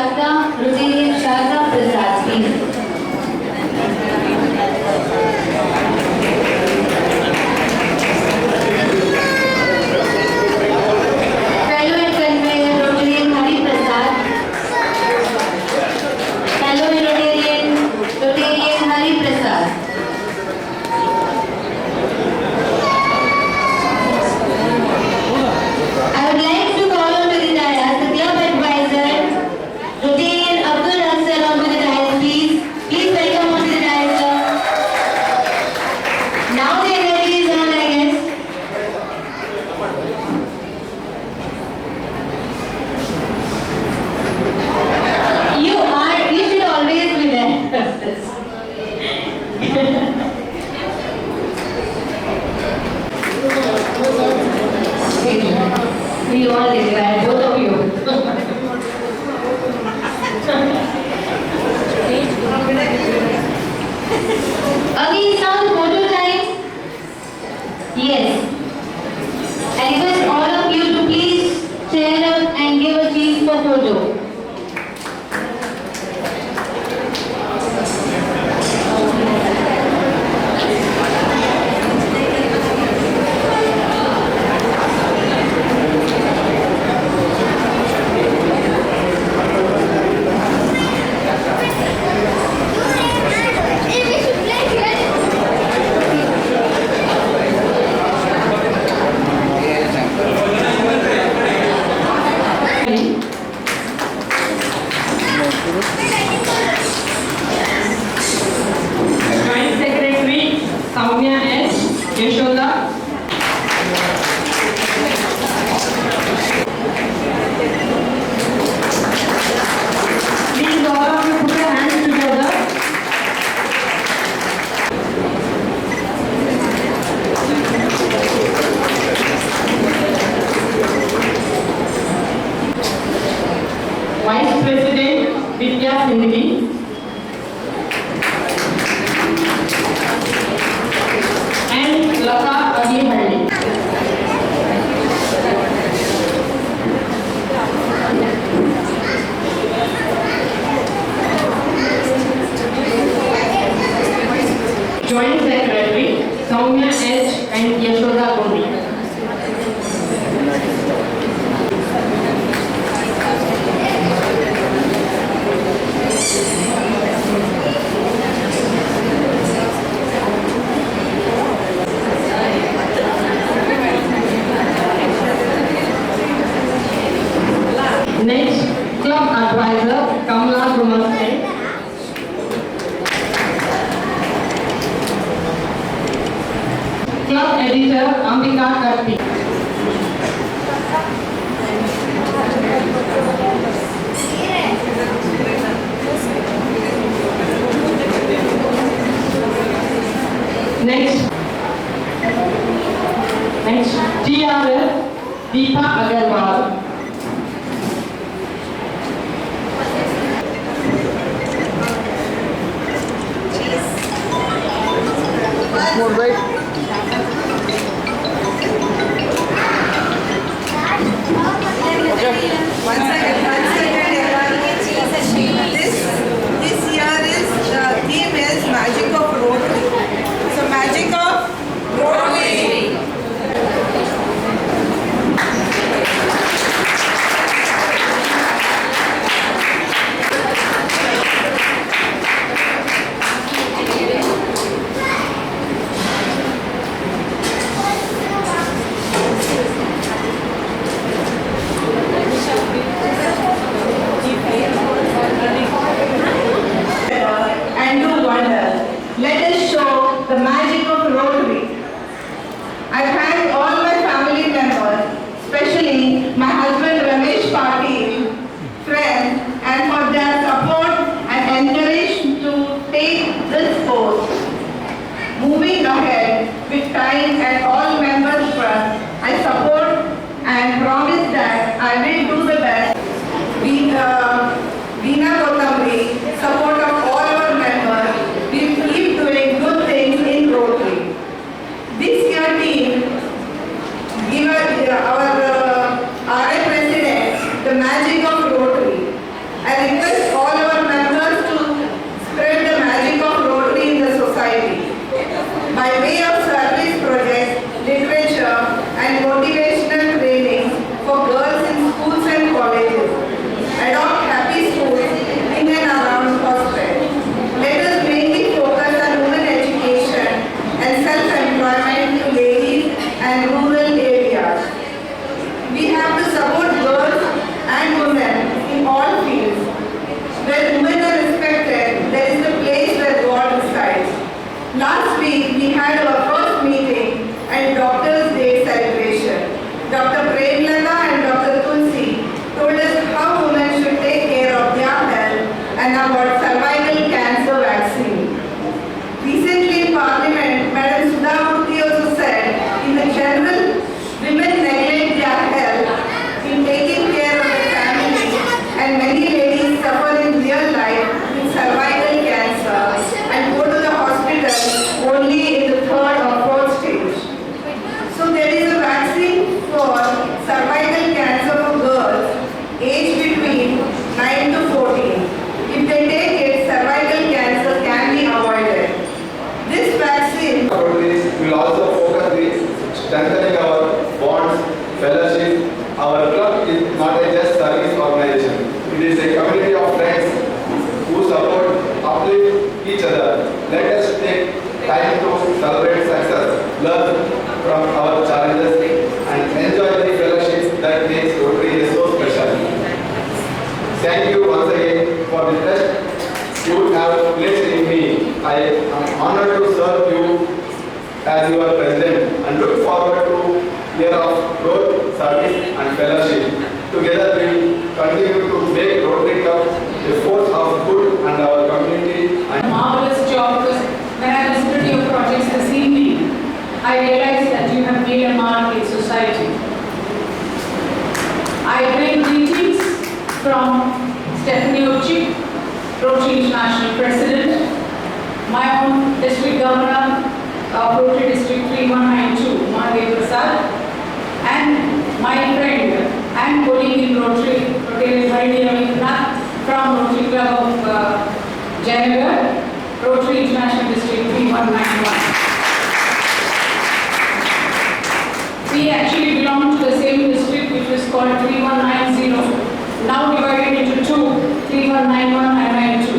శారద రుజి Next, next TRL Deepa Agarwal. More right. and many District Governor of Rotary District 3192, Mahadev Prasad, and my friend and colleague in Rotary, Rotary Bharani Ravindra, from Rotary Club of uh, Jayanagar, Rotary International District 3191. We actually belong to the same district which is called 3190, now divided into two, 3191 and 92.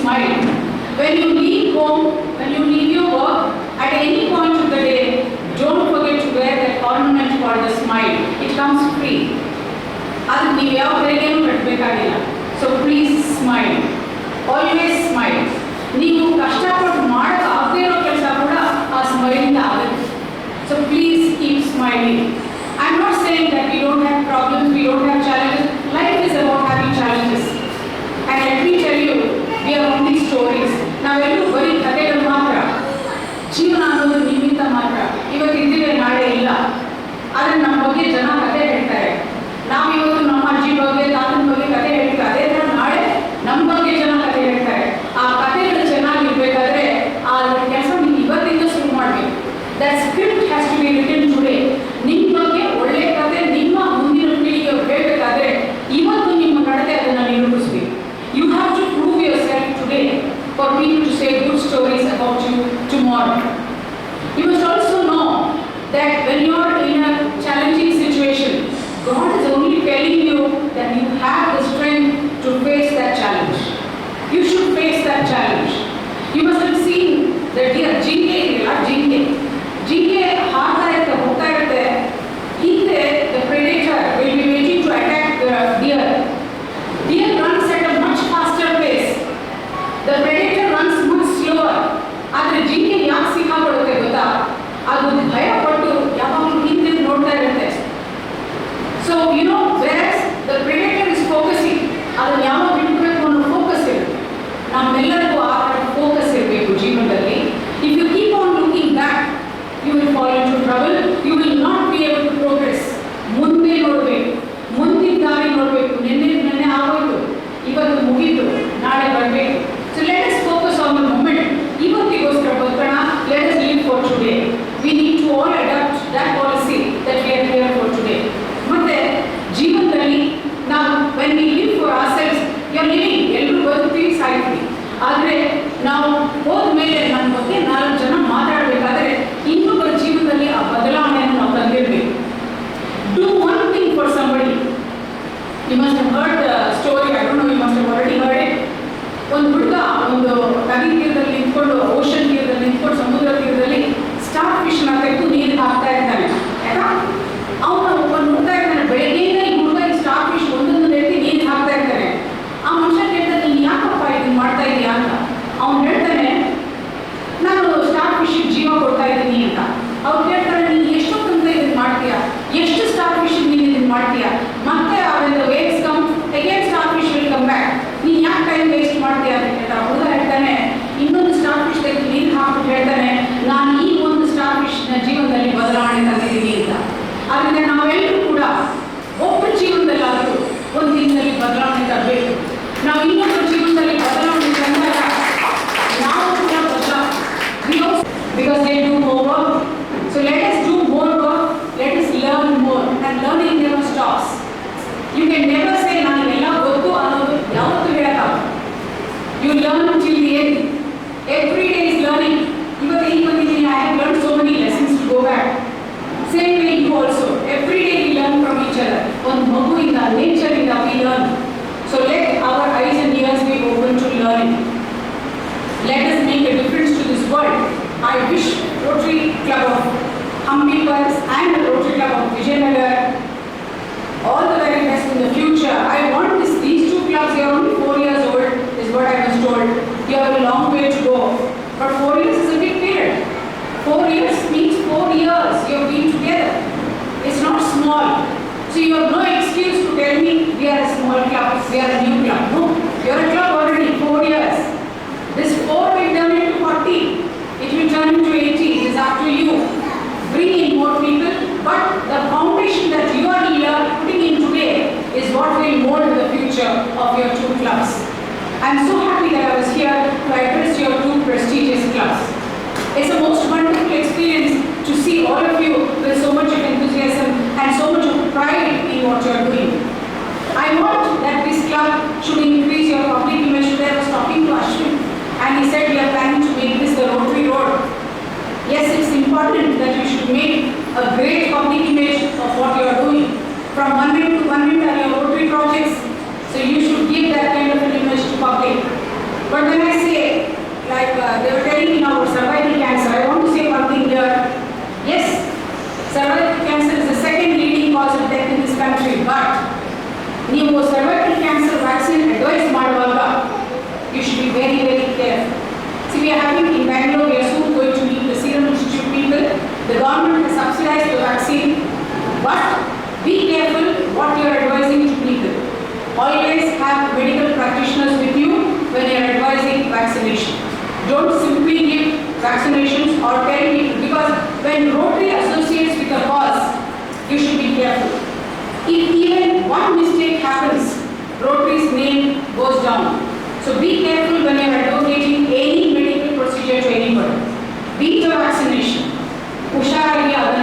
Smile. When you leave home, when you leave your work, at any point of the day, don't forget to wear that ornament called the smile. It comes free. So please smile. Always smile. So please smile always smile ನೀವು ಕಷ್ಟಪಟ್ಟು ಮಾಡಕ್ಕೆ ಆಗದೇ ಇರೋ ಕೆಲಸ ಕೂಡ ಆ ಸ್ಮೈಲಿಂದ ಆಗುತ್ತೆ so please keep smiling I not saying that we don't have problems we don't have challenges life is about eram cristões. Na Club of Hampi and the Rotary Club of Vijayanagar all the very in the future. I want this, these two clubs, they are only four years old, is what I was told. You have a long way to go. But four years is a big period. Four years means four years you have been together. It's not small. So you have no excuse to tell me we are a small club, we are a new club. No, you are a club already, four years. This four will turn into 40. It will turn into 80. It is up to you. Bring in more people, but the foundation that you are here putting in today is what will mold the future of your two clubs. I am so happy that I was here to address your two prestigious clubs. It's a most wonderful experience to see all of you with so much of enthusiasm and so much of pride in what you are doing. I want that this club should increase your public image. Today I was talking to Ashwin and he said we are planning to make this the Rotary Road. Yes, it's important that you should make a great public image of what you are doing. From one minute to one minute are your Rotary projects, so you should give that kind of an image to public. But when I say, like uh, they were telling me now about cervical cancer, I want to say one thing here. Yes, cervical cancer is the second leading cause of death in this country, but ನೀವು cervical cancer vaccine advice ಮಾಡುವಾಗ you should be very very careful C we are having in Bangalore we are soon going to meet the serum institute people the government has subsidized the vaccine but be careful what you are advising to people always have medical Don't simply give vaccinations or tell people because when Rotary associates with a cause, you should be careful. If even one mistake happens, Rotary's name goes down. So be careful when you're advocating any medical procedure to anybody. Be the vaccination. Usha Arya,